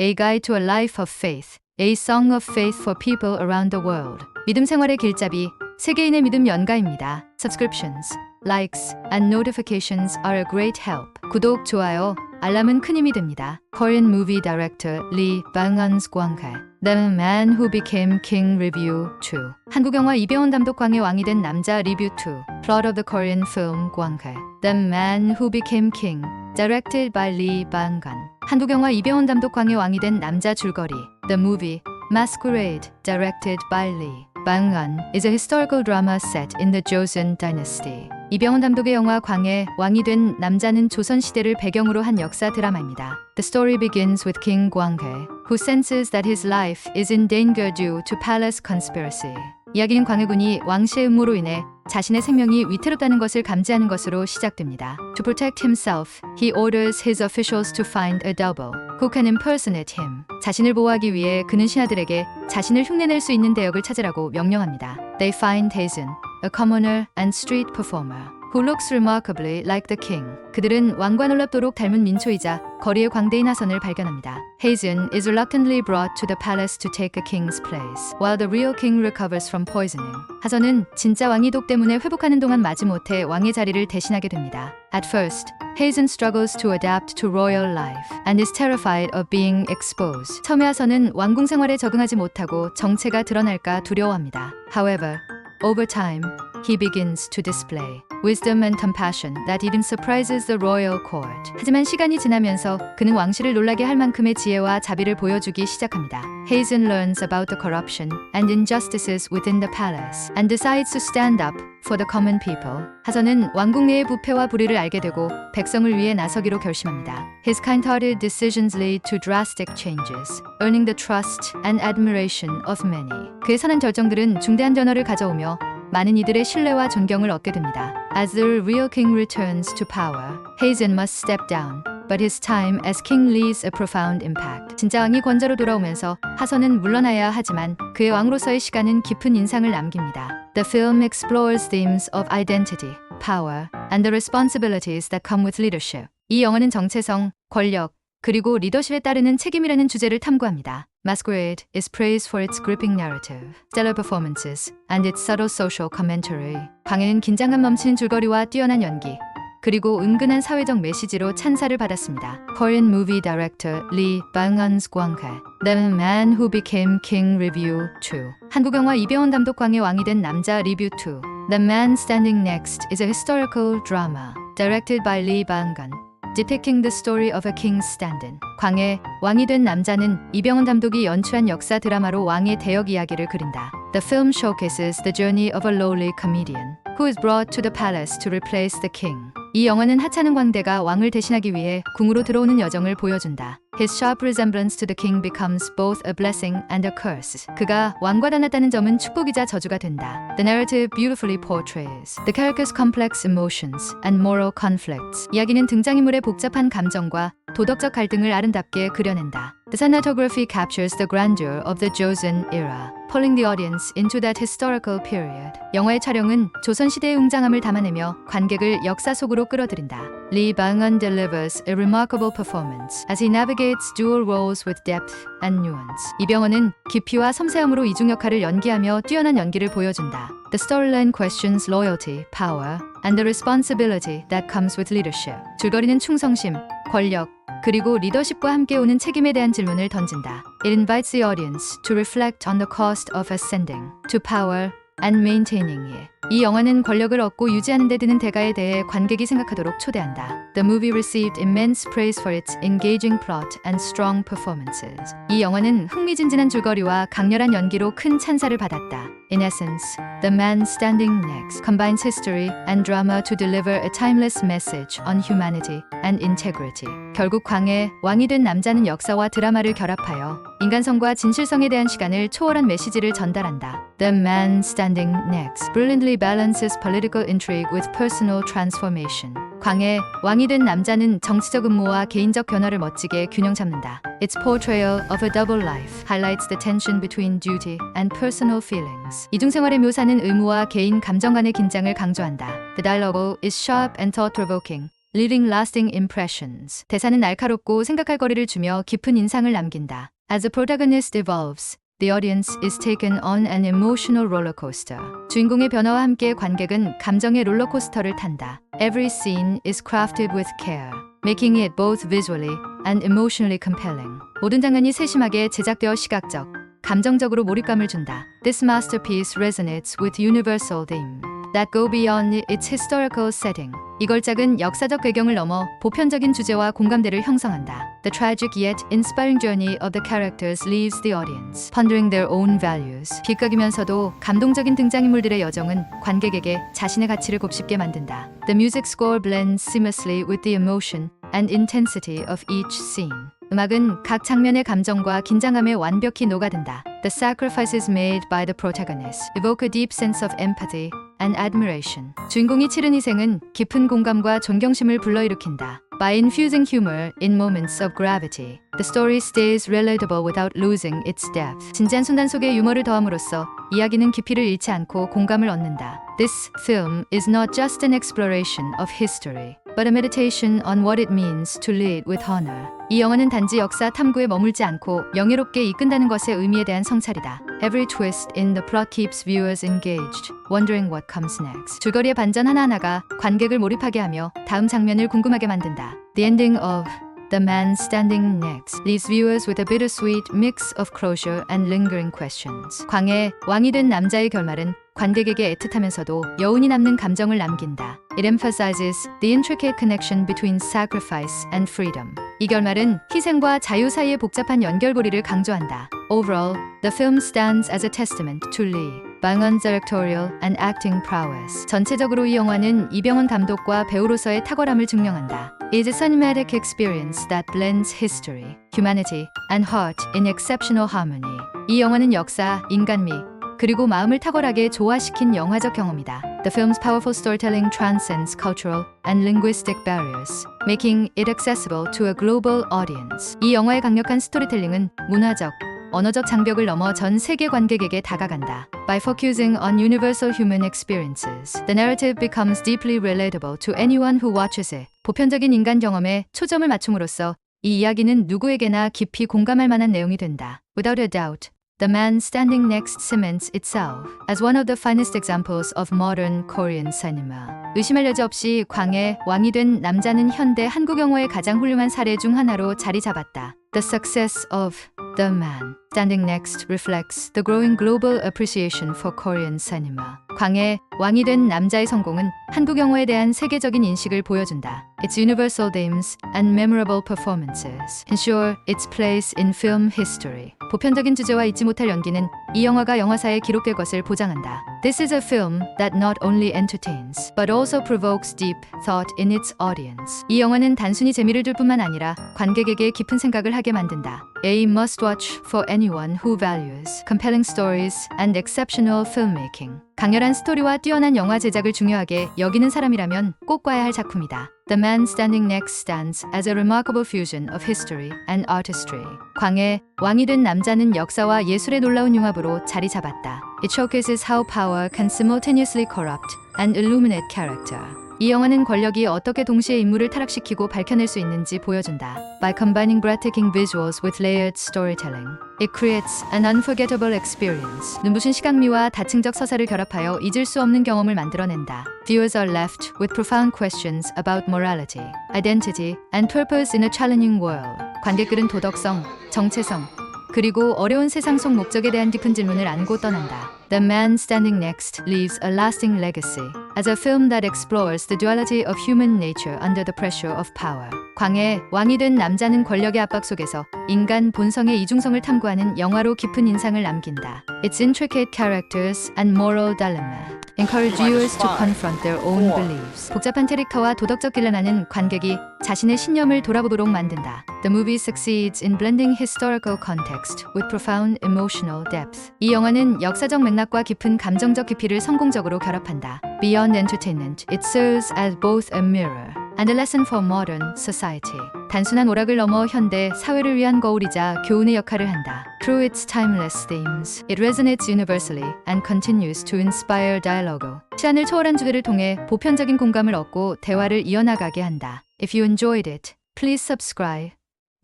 A Guide to a Life of Faith, A Song of Faith for People Around the World. 믿음 생활의 길잡이, 세계인의 믿음 연가입니다. Subscriptions, Likes, and notifications are a great help. 구독, 좋아요, 알람은 큰 힘이 됩니다. Korean movie director Lee Bang-eun's 광활 The Man Who Became King Review 2 한국 영화 이병헌 감독 광의 왕이 된 남자 리뷰 2 Plot of the Korean film 광활 The Man Who Became King Directed by Lee Bang-eun 한국 영화 이병헌 감독 광의 왕이 된 남자 줄거리 The Movie Masquerade Directed by Lee Bang-eun is a historical drama set in the Joseon Dynasty. 이병헌 감독의 영화 광의 왕이 된 남자는 조선 시대를 배경으로 한 역사 드라마입니다. The story begins with King Gwanghae, who senses that his life is in danger due to palace conspiracy. 이야기는 광해군이 왕실의 음모로 인해 자신의 생명이 위태롭다는 것을 감지하는 것으로 시작됩니다. To protect himself, he orders his officials to find a double who can impersonate him. 자신을 보호하기 위해 그는 신하들에게 자신을 흉내낼 수 있는 대역을 찾으라고 명령합니다. They find Hazen, a commoner and street performer. Who looks remarkably like the king. 그들은 왕과 놀랍도록 닮은 민초이자 거리의 광대인 하선을 발견합니다. Hazen is reluctantly brought to the palace to take a king's place, while the real king recovers from poisoning. 하선은 진짜 왕이 독 때문에 회복하는 동안 마지못해 왕의 자리를 대신하게 됩니다. At first, Hazen struggles to adapt to royal life and is terrified of being exposed. 처음에 하선은 왕궁 생활에 적응하지 못하고 정체가 드러날까 두려워합니다. However, over time, he begins to display wisdom and compassion that even surprises the royal court. 하지만 시간이 지나면서 그는 왕실을 놀라게 할 만큼의 지혜와 자비를 보여주기 시작합니다. Hazen learns about the corruption and injustices within the palace and decides to stand up for the common people. 하선은 왕궁 내의 부패와 불의를 알게 되고 백성을 위해 나서기로 결심합니다. His kind-hearted decisions lead to drastic changes, earning the trust and admiration of many. 그의 선한 결정들은 중대한 변화를 가져오며 많은 이들의 신뢰와 존경을 얻게 됩니다. As the real king returns to power, Hazen must step down. But his time as king leaves a profound impact. 진짜 왕이 권좌로 돌아오면서 하선은 물러나야 하지만 그의 왕으로서의 시간은 깊은 인상을 남깁니다. The film explores themes of identity, power, and the responsibilities that come with leadership. 이 영화는 정체성, 권력, 그리고 리더십에 따르는 책임이라는 주제를 탐구합니다. Masquerade is praised for its gripping narrative, stellar performances, and its subtle social commentary. 광해는 긴장감 넘치는 줄거리와 뛰어난 연기, 그리고 은근한 사회적 메시지로 찬사를 받았습니다. Korean movie director Lee Bang-eun's 광해, The Man Who Became King Review 2. 한국 영화 이병헌 감독 광의 왕이 된 남자 리뷰 2. The Man Standing Next is a historical drama directed by Lee Bang-eun. Depicting the story of a king's stand-in. 광해, 왕이 된 남자는 이병헌 감독이 연출한 역사 드라마로 왕의 대역 이야기를 그린다. The film showcases the journey of a lowly comedian who is brought to the palace to replace the king. 이 영화는 하찮은 광대가 왕을 대신하기 위해 궁으로 들어오는 여정을 보여준다. His sharp resemblance to the king becomes both a blessing and a curse. 그가 왕과 닮았다는 점은 축복이자 저주가 된다. The narrative beautifully portrays the character's complex emotions and moral conflicts. 이야기는 등장인물의 복잡한 감정과 도덕적 갈등을 아름답게 그려낸다. The cinematography captures the grandeur of the Joseon era, pulling the audience into that historical period. 영화의 촬영은 조선 시대의 웅장함을 담아내며 관객을 역사 속으로 끌어들인다. Lee Bang-eun delivers a remarkable performance as he navigates dual roles with depth and nuance. 이병헌은 깊이와 섬세함으로 이중 역할을 연기하며 뛰어난 연기를 보여준다. The storyline questions loyalty, power, and the responsibility that comes with leadership. 줄거리는 충성심, 권력, 그리고 리더십과 함께 오는 책임에 대한 질문을 던진다. It invites the audience to reflect on the cost of ascending to power and maintaining it. 이 영화는 권력을 얻고 유지하는 데 드는 대가에 대해 관객이 생각하도록 초대한다. The movie received immense praise for its engaging plot and strong performances. 이 영화는 흥미진진한 줄거리와 강렬한 연기로 큰 찬사를 받았다. In essence, The Man Standing Next combines history and drama to deliver a timeless message on humanity and integrity. 결국 광해 왕이 된 남자는 역사와 드라마를 결합하여 인간성과 진실성에 대한 시간을 초월한 메시지를 전달한다. The Man Standing Next brilliantly balances political intrigue with personal transformation. 광해 왕이 된 남자는 정치적 음모와 개인적 변화를 멋지게 균형 잡는다. Its portrayal of a double life highlights the tension between duty and personal feelings. 이중생활의 묘사는 의무와 개인 감정 간의 긴장을 강조한다. The dialogue is sharp and thought-provoking. leaving lasting impressions. 대사는 날카롭고 생각할 거리를 주며 깊은 인상을 남긴다. As the protagonist evolves, the audience is taken on an emotional roller coaster. 주인공의 변화와 함께 관객은 감정의 롤러코스터를 탄다. Every scene is crafted with care, making it both visually and emotionally compelling. 모든 장면이 세심하게 제작되어 시각적, 감정적으로 몰입감을 준다. This masterpiece resonates with universal theme that go beyond its historical setting. 이 걸작은 역사적 배경을 넘어 보편적인 주제와 공감대를 형성한다. The tragic yet inspiring journey of the characters leaves the audience pondering their own values. 비극이면서도 감동적인 등장인물들의 여정은 관객에게 자신의 가치를 곱씹게 만든다. The music score blends seamlessly with the emotion and intensity of each scene. 음악은 각 장면의 감정과 긴장감에 완벽히 녹아든다. The sacrifices made by the protagonist evoke a deep sense of empathy and admiration. 주인공이 치른 희생은 깊은 공감과 존경심을 불러일으킨다. By infusing humor in moments of gravity, the story stays relatable without losing its depth. 진지한 순간 속에 유머를 더함으로써 이야기는 깊이를 잃지 않고 공감을 얻는다. This film is not just an exploration of history, but a meditation on what it means to lead with honor. 이 영화는 단지 역사 탐구에 머물지 않고 명예롭게 이끈다는 것의 의미에 대한 성찰이다. Every twist in the plot keeps viewers engaged, wondering what comes next. 줄거리의 반전 하나하나가 관객을 몰입하게 하며 다음 장면을 궁금하게 만든다. The ending of The Man Standing Next leaves viewers with a bittersweet mix of closure and lingering questions. 광해 왕이 된 남자의 결말은 관객에게 애틋하면서도 여운이 남는 감정을 남긴다. It emphasizes the intricate connection between sacrifice and freedom. 이 결말은 희생과 자유 사이의 복잡한 연결고리를 강조한다. Overall, the film stands as a testament to Lee. 방언 directorial and acting prowess. 전체적으로 이 영화는 이병헌 감독과 배우로서의 탁월함을 증명한다. It's a cinematic experience that blends history, humanity, and heart in exceptional harmony. 이 영화는 역사, 인간미, 그리고 마음을 탁월하게 조화시킨 영화적 경험이다. The film's powerful storytelling transcends cultural and linguistic barriers, making it accessible to a global audience. 이 영화의 강력한 스토리텔링은 문화적, 언어적 장벽을 넘어 전 세계 관객에게 다가간다. By focusing on universal human experiences, the narrative becomes deeply relatable to anyone who watches it. 보편적인 인간 경험에 초점을 맞춤으로써 이 이야기는 누구에게나 깊이 공감할 만한 내용이 된다. Without a doubt, The Man Standing Next cements itself as one of the finest examples of modern Korean cinema. 의심할 여지 없이 광해 왕이 된 남자는 현대 한국 영화의 가장 훌륭한 사례 중 하나로 자리 잡았다. The success of The Man Standing Next reflects the growing global appreciation for Korean cinema. 광해 왕이 된 남자의 성공은 한국 영화에 대한 세계적인 인식을 보여준다. Its universal themes and memorable performances ensure its place in film history. 보편적인 주제와 잊지 못할 연기는 이 영화가 영화사에 기록될 것을 보장한다. This is a film that not only entertains, but also provokes deep thought in its audience. 이 영화는 단순히 재미를 줄 뿐만 아니라 관객에게 깊은 생각을 하게 만든다. A must-watch for anyone who values compelling stories and exceptional filmmaking. 강렬한 스토리와 뛰어난 영화 제작을 중요하게 여기는 사람이라면 꼭 봐야 할 작품이다. The Man Standing Next stands as a remarkable fusion of history and artistry. 광해 왕이 된 남자는 역사와 예술의 놀라운 융합으로 자리 잡았다. It showcases how power can simultaneously corrupt and illuminate character. 이 영화는 권력이 어떻게 동시에 인물을 타락시키고 밝혀낼 수 있는지 보여준다. By combining breathtaking visuals with layered storytelling, it creates an unforgettable experience. 눈부신 시각미와 다층적 서사를 결합하여 잊을 수 없는 경험을 만들어낸다. Viewers are left with profound questions about morality, identity, and purpose in a challenging world. 관객들은 도덕성, 정체성, 그리고 어려운 세상 속 목적에 대한 깊은 질문을 안고 떠난다. The Man Standing Next leaves a lasting legacy as a film that explores the duality of human nature under the pressure of power. 광해 왕이 된 남자는 권력의 압박 속에서 인간 본성의 이중성을 탐구하는 영화로 깊은 인상을 남긴다. Its intricate characters and moral dilemma encourage viewers to confront their own beliefs. 복잡한 캐릭터와 도덕적 딜레마는 관객이 자신의 신념을 돌아보도록 만든다. The movie succeeds in blending historical context with profound emotional depth. 이 영화는 역사적 맥락과 깊은 감정적 깊이를 성공적으로 결합한다. Beyond entertainment, it serves as both a mirror a lesson for modern society. 단순한 오락을 넘어 현대 사회를 위한 거울이자 교훈의 역할을 한다. Through its timeless themes, it resonates universally and continues to inspire dialogue. 시간을 초월한 주제를 통해 보편적인 공감을 얻고 대화를 이어나가게 한다. If you enjoyed it, please subscribe,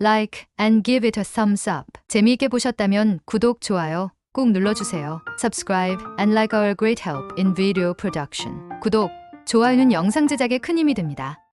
like, and give it a thumbs up. 재미있게 보셨다면 구독, 좋아요 꼭 눌러주세요. Subscribe and like our great help in video production. 구독, 좋아요는 영상 제작에 큰 힘이 됩니다.